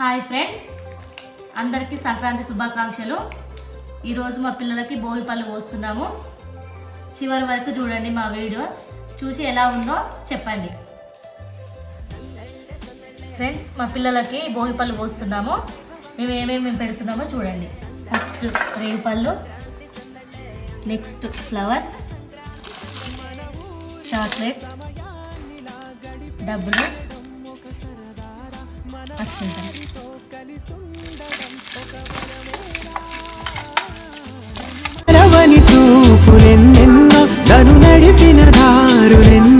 Hi friends అందరికీ సంక్రాంతి శుభాకాంక్షలు. ఈరోజు మా పిల్లలకి భోగి పళ్ళు పోస్తున్నాము. చివరి వరకు చూడండి మా వీడియో. చూసి ఎలా ఉందో చెప్పండి. ఫ్రెండ్స్ మా పిల్లలకి భోగి పళ్ళు పోస్తున్నాము. మేము ఏమేమి పెడుతున్నామో చూడండి. ఫస్ట్ రేగు పళ్ళు. నెక్స్ట్ ఫ్లవర్స్ చాక్లెట్స్ డబ్బులు అక్షంతలు రవని చూపులెన్నెన్నో నడిపిన దారులెన్నెన్నో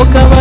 ఒక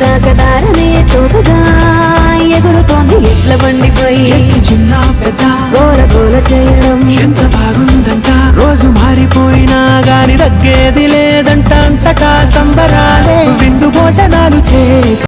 దాకదారనే తోకగా ఎగురుతోంది ఎట్ల బండిపోయి చిన్న పెద్ద